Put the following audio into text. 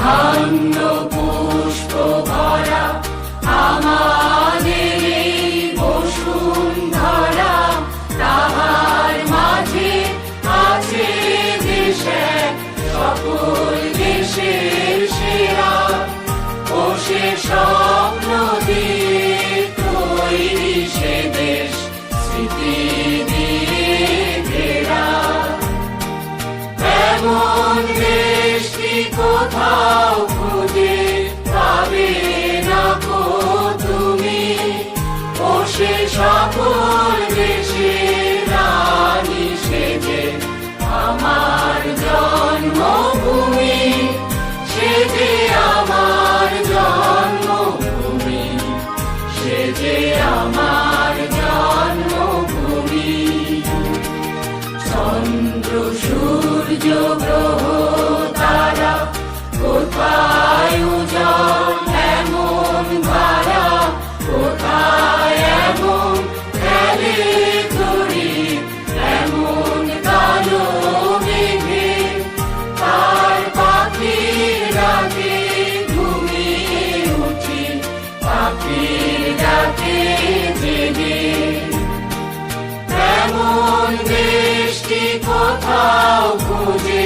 ধন্য পুষ্প ভরা, আমাদের এই বসুন্ধরা তাহার মাঝে আছে দেশে, সকল দেশের সেরা ও সে স্বপ্ন কোথাও খুঁজে পাবে না তুমি। ও সে সকল দেশের রানী সেজে আমার জন্মভূমি সে যে আমার জন্মভূমি সে যে আমার জন্মভূমি। চন্দ্র, সূর্য বায়ু জল এমন ধারা, কোথায় এমন খেলে তরি এমন কালো মেঘে, তার পাখির ডাকে ঘুমিয়ে উঠি, পাখির ডাকে জেগে। এমন দৃষ্টি কোথাও খুঁজে